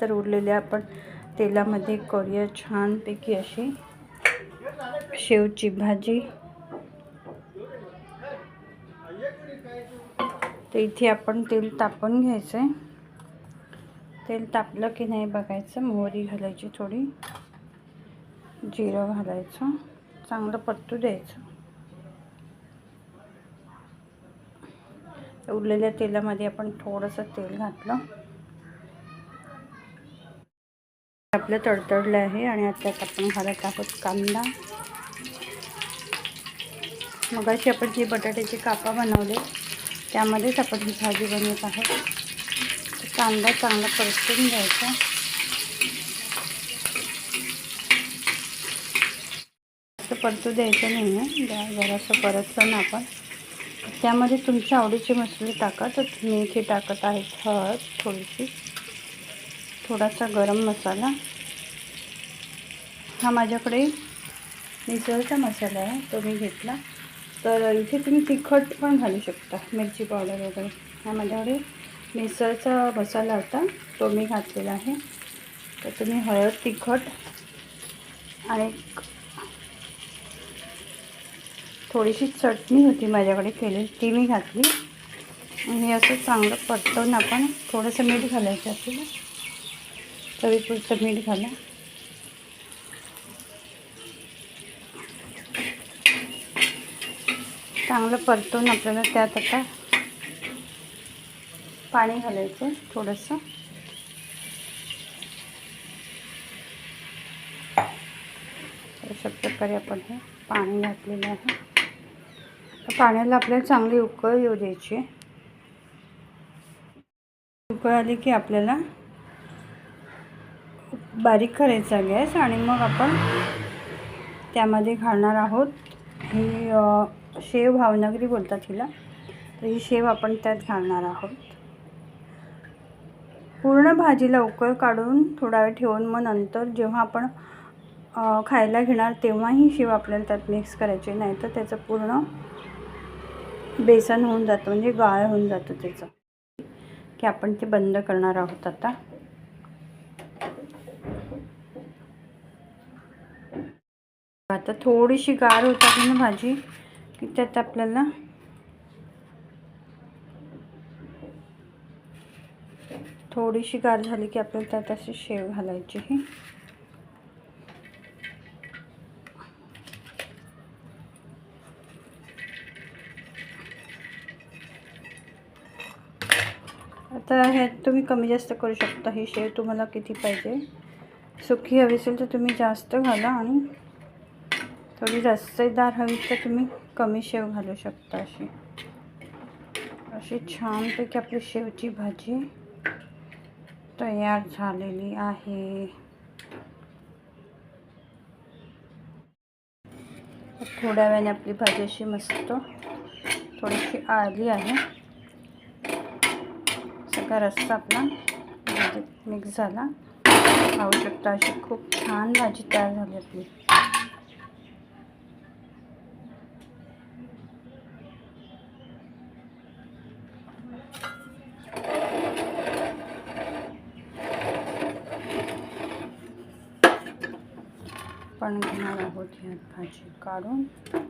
तर उरलेल्या आपण तेलामध्ये करूया छानपैकी अशी शेवची भाजी. तर इथे आपण तेल तापून घ्यायचं आहे तेल तापलं की नाही बघायचं मोहरी घालायची थोडी जिरं घालायचं चांगलं पत्तू द्यायचं. उरलेल्या तेलामध्ये आपण थोडंसं तेल घातलं. आपलं तडतडलं आहे आणि आता आपण घालत आहोत कांदा. मग अशी आपण जी बटाट्याची कापा बनवले त्यामध्येच आपण ही भाजी बनवत आहोत. कांदा चांगला परतून घ्यायचा. जास्त परतू द्यायचं नाही आहे. जरासं परतलं ना आपण. त्यामध्ये तुमच्या आवडीचे मसाले टाका. तर मी इथे टाकत आहे हळद थोडीशी. थोडासा गरम मसाला. हा माझ्याकडे मिसळचा मसाला आहे तो मी घेतला. तर इथे तुम्ही तिखट पण घालू शकता मिरची पावडर वगैरे. हा माझ्याकडे मिसळचा मसाला होता तो मी घातलेला आहे. तर तुम्ही हळद तिखट आणि थोडीशी चटणी होती माझ्याकडे केलेली ती मी घातली. आणि असं चांगलं परतवून आपण थोडंसं मीठ घालायचं आपल्याला. चवीपुरतं मीठ घाला चांगलं परतून आपल्याला त्यात आता पाणी घालायचं थोडंसं. अशा प्रकारे आपण हे पाणी घातलेलं आहे. पाण्याला आपल्याला चांगली उकळ येऊ द्यायची उकळ आली की आपल्याला बारीक करायचा गॅस आणि मग आपण त्यामध्ये घालणार आहोत. ही शेव भावनगरी बोलतात हिला. तर ही शेव आपण त्यात घालणार आहोत. पूर्ण भाजीला उकळ काढून थोडा वेळ ठेवून मग नंतर जेव्हा आपण खायला घेणार तेव्हा ही शेव आपल्याला त्यात मिक्स करायची. नाही तर त्याचं पूर्ण बेसन होऊन जातं म्हणजे गाळ होऊन जातं त्याचं. की आपण ते बंद करणार आहोत आता. आता थोडीशी गार होतात ना भाजी की त्यात आपल्याला थोडीशी गार झाली की आपल्याला त्यात असे शेव घालायची हे. आता ह्यात तुम्ही कमी जास्त करू शकता ही शेव तुम्हाला किती पाहिजे. सुकी हवी असेल तर तुम्ही जास्त घाला आणि थोडी रस्सेदार हवी तर तुम्ही कमी शेव घालू शकता अशी. अशी छानपैकी आपली शेवची भाजी तयार झालेली आहे. थोड्या वेळाने आपली भाजी अशी मस्त थोडीशी आली आहे. सगळा रस्सा आपला मिक्स झाला. खाऊ शकता अशी खूप छान भाजी तयार झाली आपली. Կանում եմ առավոտյան փաչի կարում։